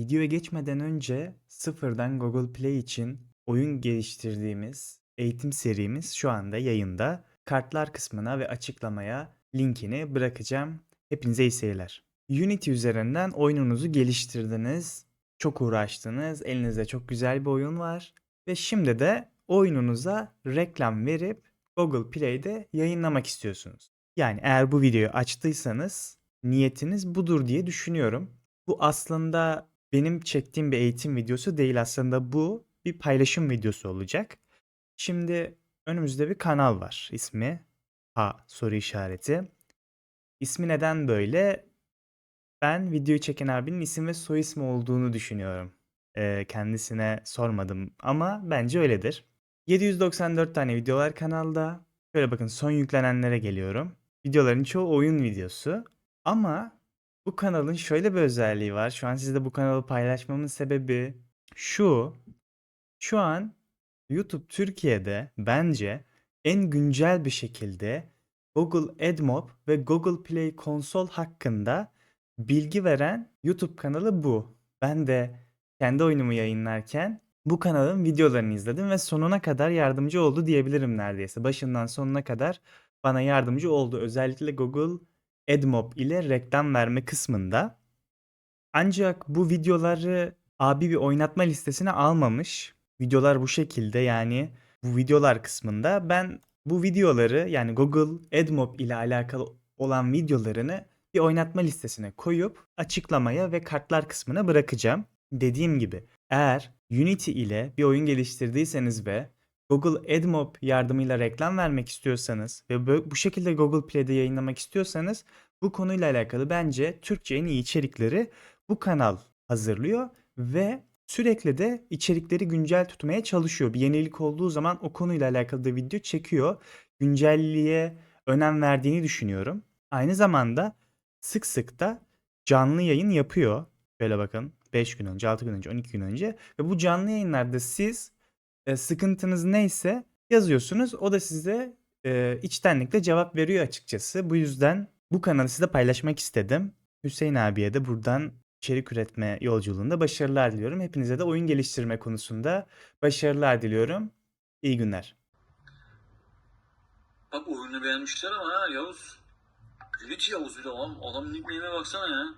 Videoya geçmeden önce sıfırdan Google Play için oyun geliştirdiğimiz eğitim serimiz şu anda yayında. Kartlar kısmına ve açıklamaya linkini bırakacağım. Hepinize iyi seyirler. Unity üzerinden oyununuzu geliştirdiniz. Çok uğraştınız. Elinizde çok güzel bir oyun var. Ve şimdi de oyununuza reklam verip Google Play'de yayınlamak istiyorsunuz. Yani eğer bu videoyu açtıysanız niyetiniz budur diye düşünüyorum. Bu aslında benim çektiğim bir eğitim videosu değil aslında bu bir paylaşım videosu olacak. Şimdi önümüzde bir kanal var. İsmi ha soru işareti. İsmi neden böyle? Ben videoyu çeken abinin isim ve soy ismi olduğunu düşünüyorum. Ee, kendisine sormadım ama bence öyledir. 794 tane video var kanalda. Şöyle bakın son yüklenenlere geliyorum. Videoların çoğu oyun videosu. Ama bu kanalın şöyle bir özelliği var. Şu an sizle bu kanalı paylaşmamın sebebi şu. Şu an YouTube Türkiye'de bence en güncel bir şekilde Google AdMob ve Google Play Console hakkında bilgi veren YouTube kanalı bu. Ben de kendi oyunumu yayınlarken bu kanalın videolarını izledim ve sonuna kadar yardımcı oldu diyebilirim neredeyse. Başından sonuna kadar bana yardımcı oldu. Özellikle Google AdMob ile reklam verme kısmında. Ancak bu videoları abi bir oynatma listesine almamış. Videolar bu şekilde yani bu videolar kısmında ben bu videoları yani Google AdMob ile alakalı olan videolarını bir oynatma listesine koyup açıklamaya ve kartlar kısmına bırakacağım. Dediğim gibi eğer Unity ile bir oyun geliştirdiyseniz ve Google AdMob yardımıyla reklam vermek istiyorsanız ve bu şekilde Google Play'de yayınlamak istiyorsanız bu konuyla alakalı bence Türkçe en iyi içerikleri bu kanal hazırlıyor ve sürekli de içerikleri güncel tutmaya çalışıyor. Bir yenilik olduğu zaman o konuyla alakalı da video çekiyor. Güncelliğe önem verdiğini düşünüyorum. Aynı zamanda sık sık da canlı yayın yapıyor. Şöyle bakın 5 gün önce, 6 gün önce, 12 gün önce ve bu canlı yayınlarda siz e, sıkıntınız neyse yazıyorsunuz. O da size e, içtenlikle cevap veriyor açıkçası. Bu yüzden bu kanalı size paylaşmak istedim. Hüseyin abiye de buradan içerik üretme yolculuğunda başarılar diliyorum. Hepinize de oyun geliştirme konusunda başarılar diliyorum. İyi günler. Bak oyunu beğenmişler ama ha Yavuz. Hiç Yavuz bir de adam, adam nickname'e baksana ya.